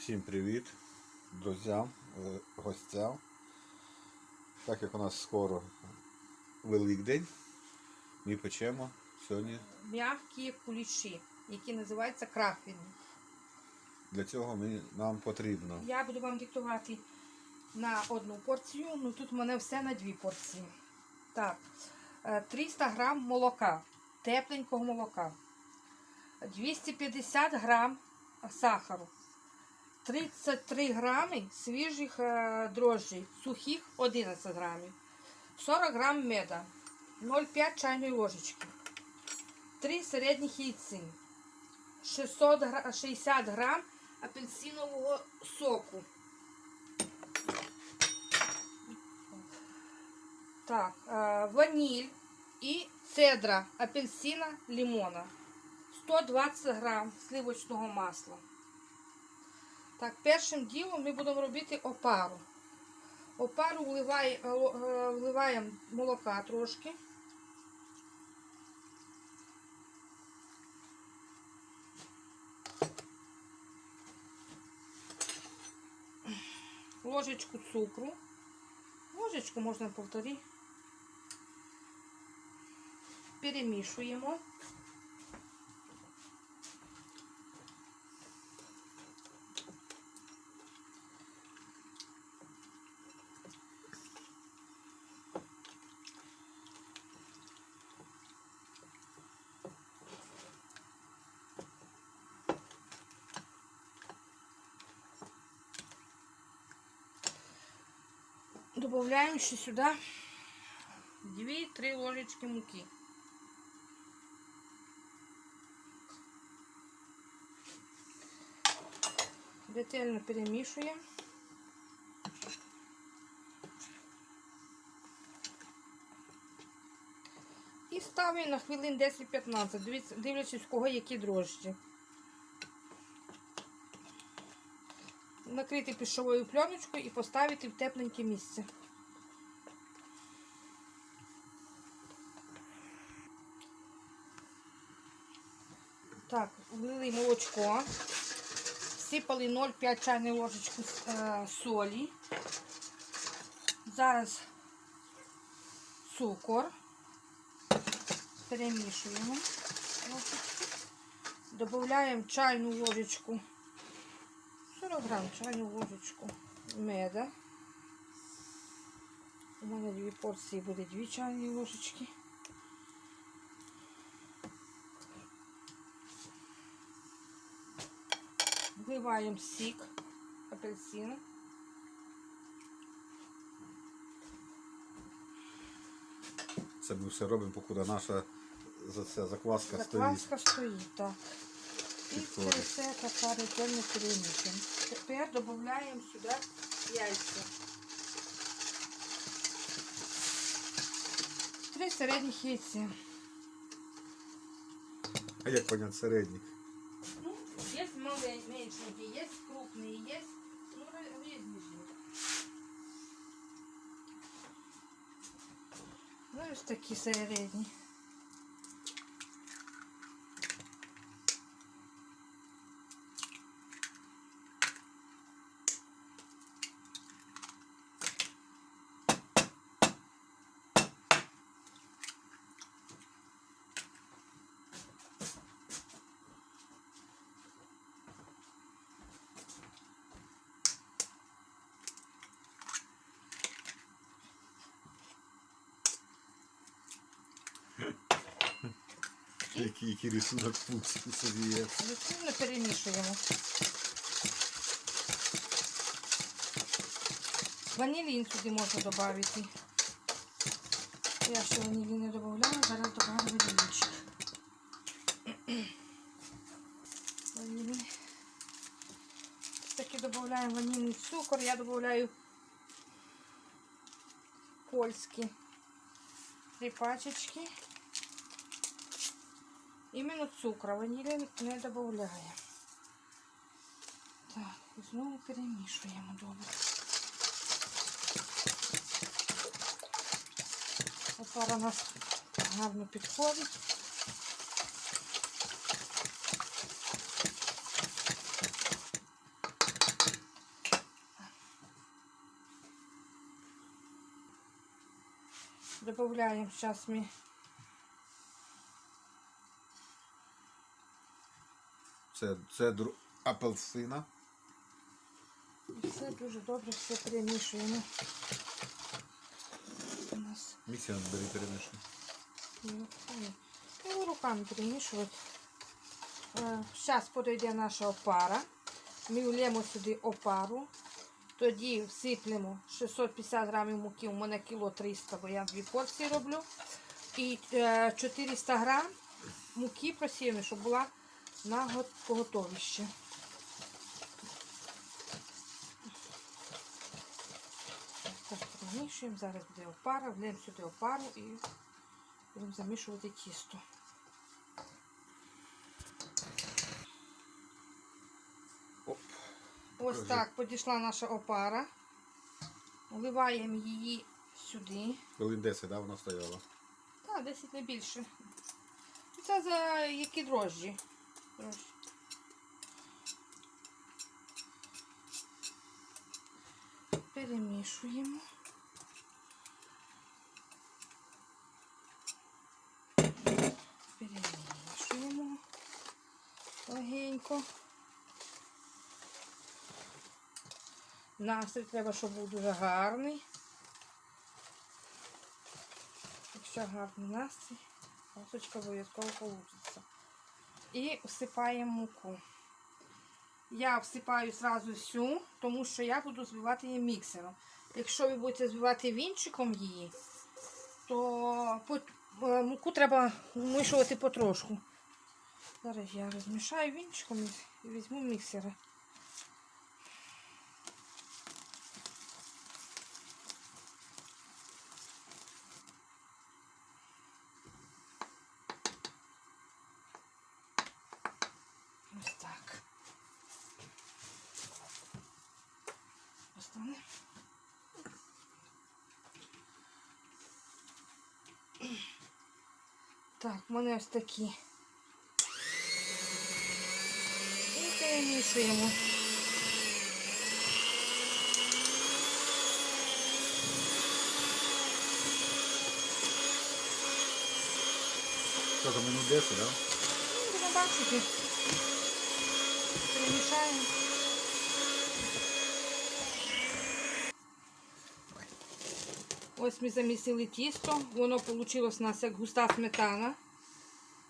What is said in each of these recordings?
Всім привіт, друзям, е, гостям. Так як у нас скоро Великдень, ми печемо сьогодні. м'які куліші, які називаються крафіни. Для цього ми, нам потрібно Я буду вам диктувати на одну порцію, ну тут в мене все на дві порції. Так, е, 300 грам молока, тепленького молока, 250 грам сахару, 33 грами свіжих е, дрожжей, сухих 11 грамів, 40 грам меда, 0,5 чайної ложечки, 3 середніх яйцин, 660 грам апельсинового соку. Так, е, ваніль і цедра апельсина лимона. 120 грам сливочного масла. Так, першим ділом ми будемо робити опару. Опару е, е, вливаємо молока трошки. ложечку цукру. Ложечку можна повтори. Перемішуємо. Добавляем еще сюда 2-3 ложечки муки. Ретельно перемішуємо. І ставимо на хвилин 10-15, дивлячись, в кого які дрожжі. Накрити пішовою пленочкою і поставити в тепленьке місце. Так, влили молочко. Всипали 0,5 чайної ложечку е, солі. Зараз цукор. Перемішуємо. Додаємо чайну ложечку 40 грам чайну ложечку меда. У мене дві порції буде дві чайні ложечки. Вливаємо сік апельсина. це ми все робимо, покуди наша за ця закваска. Закваска стоїть, так. І це все так ретельно перемішуємо. Тепер додаємо сюди яйця. Три середніх яйця. А як понять середній? Меньшенькие, есть крупные, есть, ну, ра- різні ж. Ну, ось такі середні. Який, який рисунок фукс собі є. Ретельно перемішуємо. Ванілін сюди можна додати. Я ще ванілі не додавала, зараз додам ванілінчик. Ванілін. Таки додаємо ванільний цукор, я додаю польський. Три пачечки. Именно цукру, ванілі не добавляем. Так, снова перемішуємо удобно. Опара у нас гарно підходить. Добавляем сейчас ми Це цедру апельсина. Все дуже добре, все перемішуємо. У нас Міксером бери перемішуй. ну. Руками перемішувати. Зараз подойде наша опара. Ми влємо сюди опару. Тоді всиплемо 650 грамів муки, у мене кіло 300, бо я дві порції роблю. І е, 400 грам муки просіяно, щоб була на го- поготовище. Так, перемішуємо. Зараз буде опара, влємо сюди опару і будемо замішувати тісто. Оп. Ось так підійшла наша опара. Вливаємо її сюди. Хвилин 10, да, вона стояла. Та, 10 не більше. Це за які дрожжі. Перемішуємо. Перемішуємо легенько. Настрій треба, щоб був дуже гарний. Якщо гарний настрій, пасочка обов'язково вийде. І всипаємо муку. Я всипаю зразу всю, тому що я буду збивати її міксером. Якщо ви будете збивати вінчиком її, то е, муку треба вмішувати потрошку. Зараз я розмішаю вінчиком і візьму міксера. Ось так. Остане. Так, в мене ось такі. І перемішуємо. Що там минут 10, да? Ну, Будемо бачити. Перемішаємо. Ось ми замісили тісто. Воно вийшло у нас як густа сметана.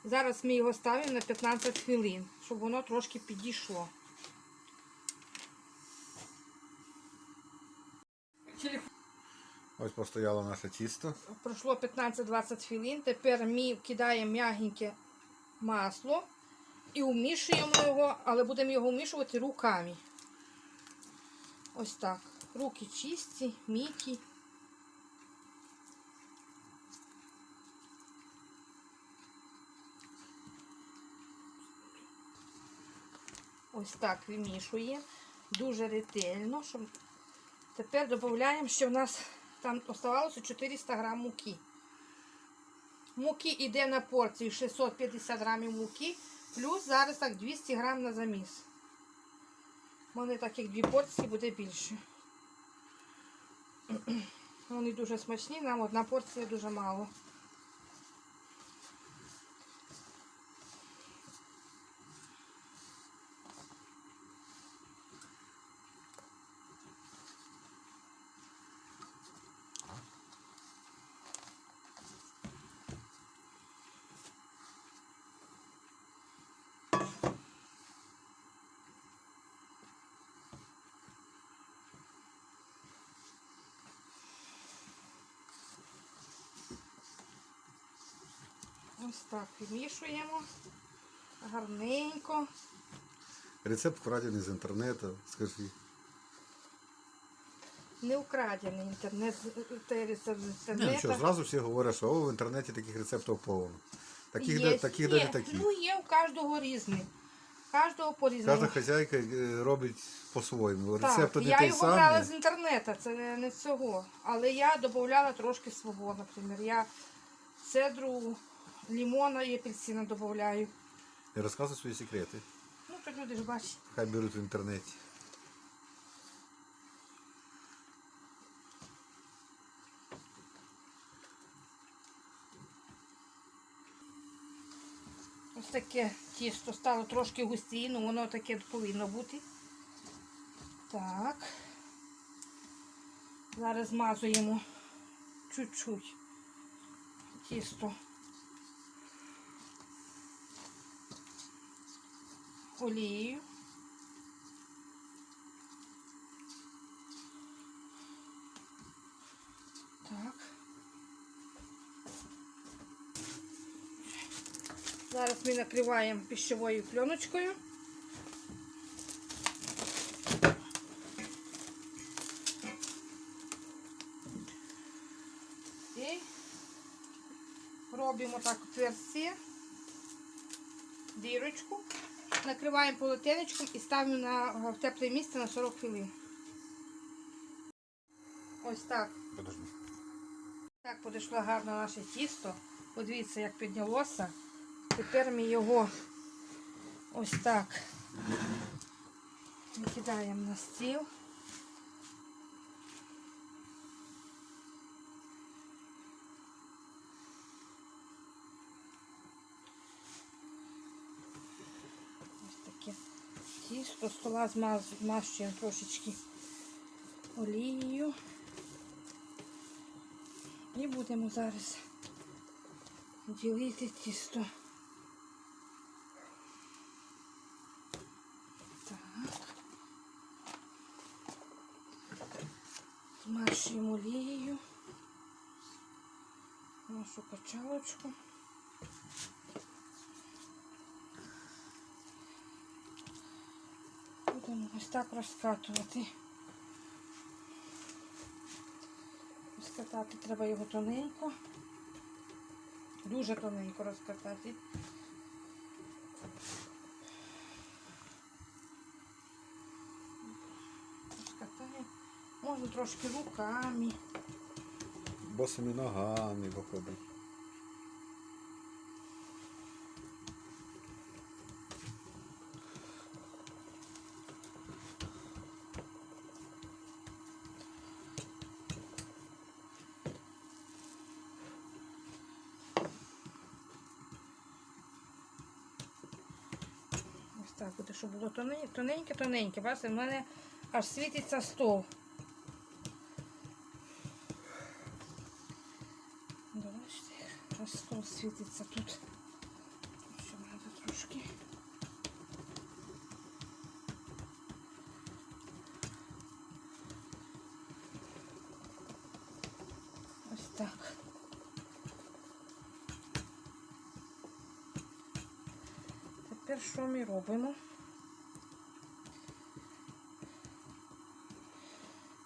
Зараз ми його ставимо на 15 хвилин, щоб воно трошки підійшло. Ось постояло наше тісто. Пройшло 15-20 хвилин. Тепер ми кидаємо м'ягеньке масло і вмішуємо його, але будемо його вмішувати руками. Ось так. Руки чисті, мікі. Ось так вимішуємо. Дуже ретельно. Щоб... Тепер додаємо, що в нас там оставалося 400 грам муки. Муки йде на порцію 650 грамів муки, плюс зараз так 200 грам на заміс. У мене так як дві порції буде більше. Вони дуже смачні, нам одна порція дуже мало. Ось так вимішуємо гарненько. Рецепт вкрадений з інтернету, скажи. Не украдений інтернет, той рецепт з Ні, ну що, зразу всі говорять, що о, в інтернеті таких рецептів повно. Таких, Є, де, таких є. навіть такі. Ну, є у кожного різний. Кожного по-різному. Кожна хазяйка е, робить по-своєму. Рецепт один я той його брала з інтернету, це не- не з цього. Але я додавала трошки свого, наприклад. Я цедру, лимона і апельсина додаю. І розказуй свої секрети. Ну, то люди ж бачать. Хай беруть в інтернеті. Ось таке тісто стало трошки густіє, але воно таке повинно бути. Так. Зараз змазуємо чуть-чуть тісто. Олією. Так. Зараз ми накриваємо пищевою пленочкою. І робимо так отверстие, накриваємо полотенечком і ставимо на, в тепле місце на 40 хвилин. Ось так. Подожди. Так подійшло гарно наше тісто. Подивіться, як піднялося. Тепер ми його ось так викидаємо на стіл. Ось таке тісто стола змащуємо трошечки олією. І будемо зараз ділити тісто. Так. Змащуємо олією нашу качалочку. Будемо ось так розкатувати. Розкатати треба його тоненько. Дуже тоненько розкатати. Розкатаємо. Можна трошки руками. Босими ногами виходить. Ось так буде, щоб було тоне- тоненьке, тоненьке. Бачите, в мене аж світиться стол. Бачите, аж стол світиться тут. Ще треба трошки. Ось так. Тепер що ми робимо?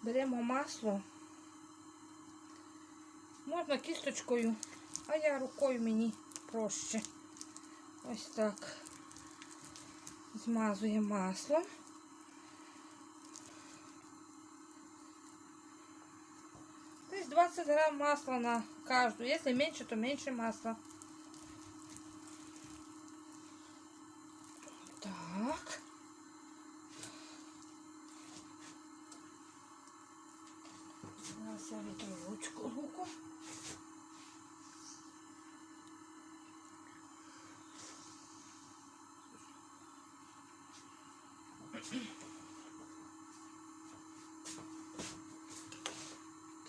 Беремо масло. Можна кісточкою, а я рукою мені проще. Ось так. Змазуємо маслом. Десь 20 грамм масла на каждую. Если меньше, то меньше масла. Так. Зараз я вітру ручку руку.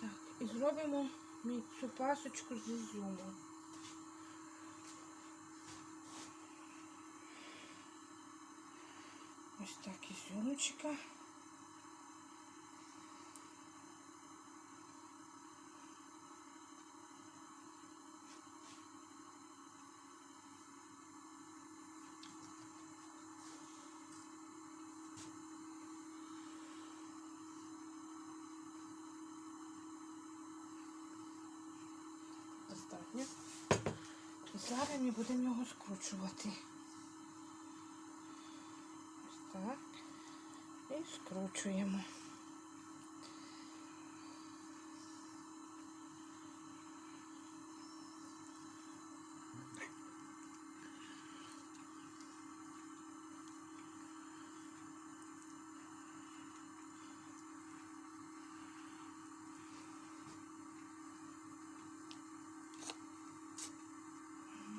Так, і зробимо ми цю пасочку з ізюмом. Ось так ізюмчика. Достатньо. Зараз ми будемо його скручувати. Ось так. І скручуємо.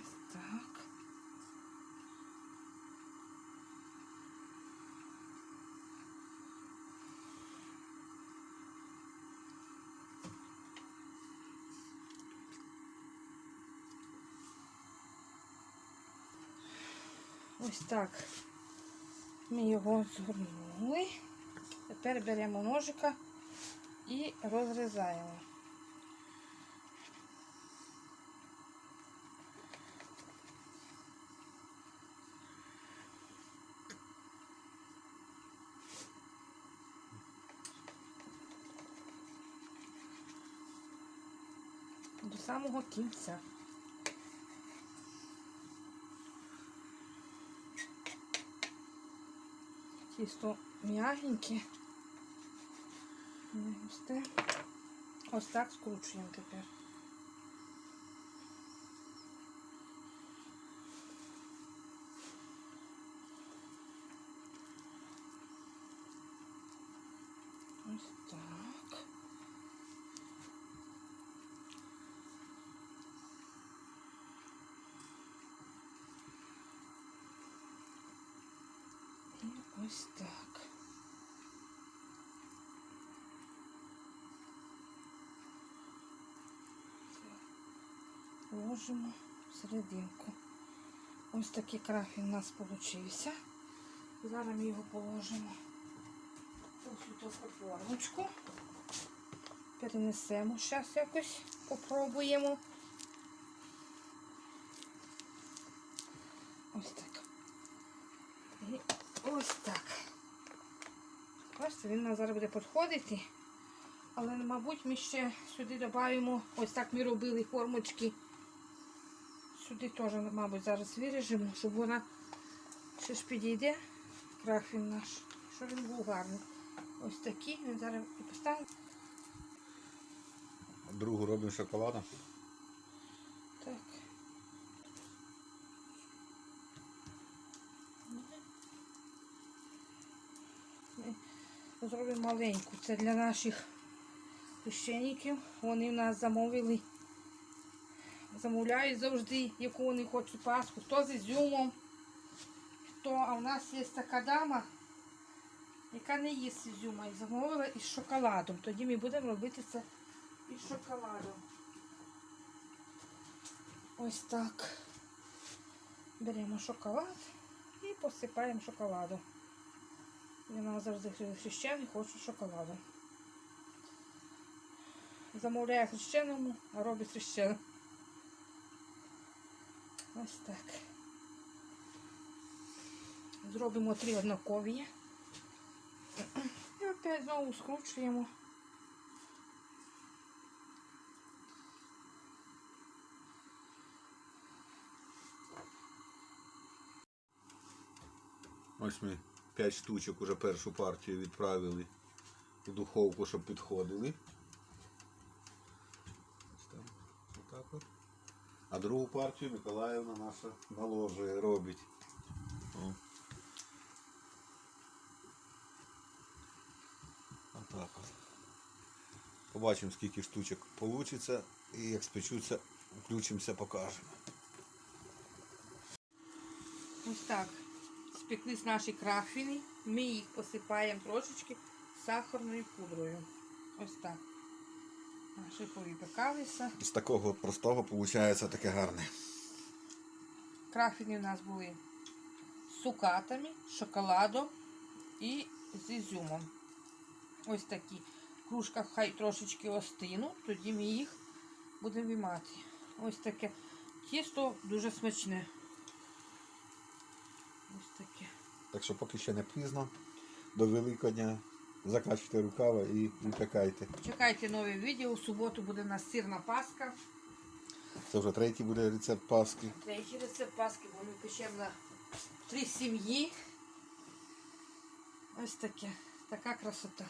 Ось так. Ось так. Ми його згорнули. Тепер беремо ножика і розрізаємо. До самого кінця. Тісто м'ягеньке. вот. Так скручуємо тепер. Ось так. І ось так. Ложимо серединку. Ось такий крафін у нас получився. Зараз ми його положимо ось у таку формочку. Перенесемо зараз якось, попробуємо. Ось так. Ось так. Бачите, він нас зараз буде підходити. Але, мабуть, ми ще сюди додаємо, ось так ми робили формочки. Сюди теж, мабуть, зараз виріжемо, щоб вона ще ж підійде. Крафін наш. Щоб він був гарний. Ось такий. Він зараз і поставимо. Другу робимо шоколадом. Так. Ми Зробимо маленьку. Це для наших священників. Вони в нас замовили. Замовляють завжди, яку вони хочуть пасху. Хто з ізюмом, хто. А в нас є така дама, яка не їсть ізюма. І замовила із шоколадом. Тоді ми будемо робити це із шоколадом. Ось так. Беремо шоколад і посипаємо шоколадом. Вона завжди хрещений хоче шоколаду. Замовляє хрещеному, а робить хрещеному. Ось так. Зробимо три однакові. І опять знову скручуємо. Ось ми 5 штучок уже першу партію відправили у духовку, щоб підходили. А другу партію Миколаївна наша наложує, робить. Отак от. Побачимо, скільки штучок вийде і як спечуться, включимося, покажемо. Ось так. Спеклись наші крафіни. Ми їх посипаємо трошечки сахарною пудрою. Ось так. Наші повипекалися. З такого простого виходить таке гарне. Крафіни у нас були з цукатами, шоколадом і з ізюмом. Ось такі. В кружках хай трошечки остинуть, тоді ми їх будемо виймати. Ось таке тісто дуже смачне. Ось таке. Так що поки ще не пізно. До Великодня закачуйте рукава і випекайте. Чекайте нове відео. У суботу буде у нас сирна паска. Це вже третій буде рецепт паски. Третій рецепт паски, бо ми печемо на три сім'ї. Ось таке. Така красота.